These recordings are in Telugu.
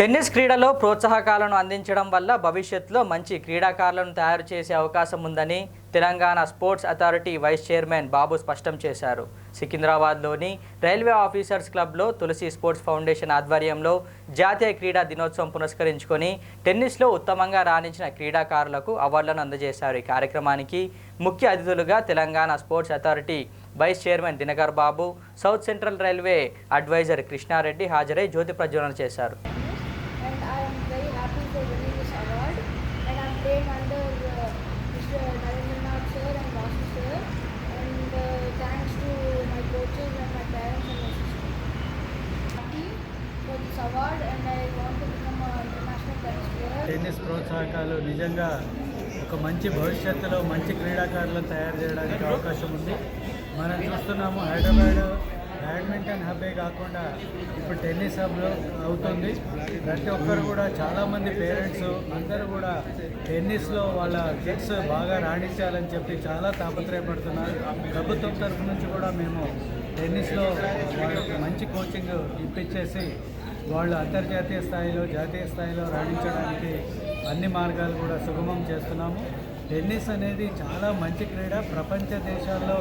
టెన్నిస్ క్రీడలో ప్రోత్సాహకాలను అందించడం వల్ల భవిష్యత్తులో మంచి క్రీడాకారులను తయారు చేసే అవకాశం ఉందని Telangana sports authority vice chairman Babu స్పష్టం చేశారు. సికింద్రాబాద్లోని రైల్వే ఆఫీసర్స్ క్లబ్లో తులసి స్పోర్ట్స్ ఫౌండేషన్ ఆధ్వర్యంలో జాతీయ క్రీడా దినోత్సవం పురస్కరించుకొని టెన్నిస్లో ఉత్తమంగా రాణించిన క్రీడాకారులకు అవార్డులను అందజేశారు. ఈ కార్యక్రమానికి ముఖ్య అతిథులుగా Telangana sports authority vice chairman Dinakar Babu south central railway advisor Krishnareddy హాజరై జ్యోతి ప్రజ్వలన చేశారు. And I am very happy for winning this award. And I'm playing under uh, Mr. Narendranath sir and Vasu sir. And uh, thanks to my coaches and my parents and my sister. Happy for this award and I want to become an international tennis player. Tennis ప్రోత్సాహకాలు నిజంగా ఒక మంచి భవిష్యత్తులో మంచి క్రీడాకారులను తయారు చేయడానికి అవకాశం ఉంది మనం చూస్తున్నాము హైదరాబాద్ బ్యాడ్మింటన్ హబ్బే కాకుండా ఇప్పుడు టెన్నిస్ హబ్ అవుతుంది. ప్రతి ఒక్కరు కూడా చాలామంది పేరెంట్స్ అందరూ కూడా టెన్నిస్లో వాళ్ళ కిడ్స్ బాగా రాణించాలని చెప్పి చాలా తాపత్రయపడుతున్నారు. ప్రభుత్వం తరఫు నుంచి కూడా మేము టెన్నిస్లో వాళ్ళకి మంచి కోచింగ్ ఇప్పించేసి వాళ్ళు అంతర్జాతీయ స్థాయిలో జాతీయ స్థాయిలో రాణించడానికి అన్ని మార్గాలు కూడా సుగమం చేస్తున్నాము. టెన్నిస్ అనేది చాలా మంచి క్రీడ. ప్రపంచ దేశాల్లో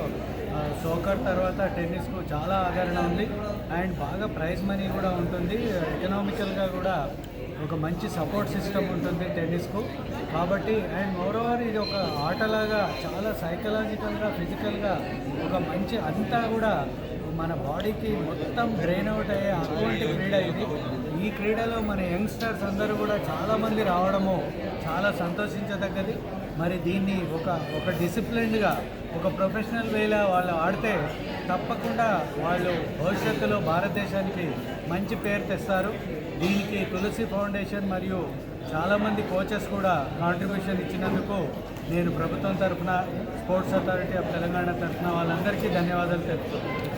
సోకర్ తర్వాత టెన్నిస్కు చాలా ఆదరణ ఉంది. అండ్ బాగా ప్రైజ్ మనీ కూడా ఉంటుంది. ఎకనామికల్గా కూడా ఒక మంచి సపోర్ట్ సిస్టమ్ ఉంటుంది టెన్నిస్కు. కాబట్టి అండ్ మోరోవర్ ఇది ఒక ఆటలాగా చాలా సైకలాజికల్గా ఫిజికల్గా ఒక మంచి అంతా కూడా మన బాడీకి మొత్తం డ్రైన్ అవుట్ అయ్యే అటువంటి క్రీడ ఇది. ఈ క్రీడలో మన యంగ్స్టర్స్ అందరూ కూడా చాలామంది రావడము చాలా సంతోషించదగ్గది. మరి దీన్ని ఒక ఒక డిసిప్లిన్డ్గా ఒక ప్రొఫెషనల్ వేలా వాళ్ళు ఆడితే తప్పకుండా వాళ్ళు భవిష్యత్తులో భారతదేశానికి మంచి పేరు తెస్తారు. దీనికి తులసి ఫౌండేషన్ మరియు చాలామంది కోచెస్ కూడా కాంట్రిబ్యూషన్ ఇచ్చినందుకు నేను ప్రభుత్వం తరఫున స్పోర్ట్స్ అథారిటీ ఆఫ్ తెలంగాణ తరఫున వాళ్ళందరికీ ధన్యవాదాలు తెలుపుతున్నాను.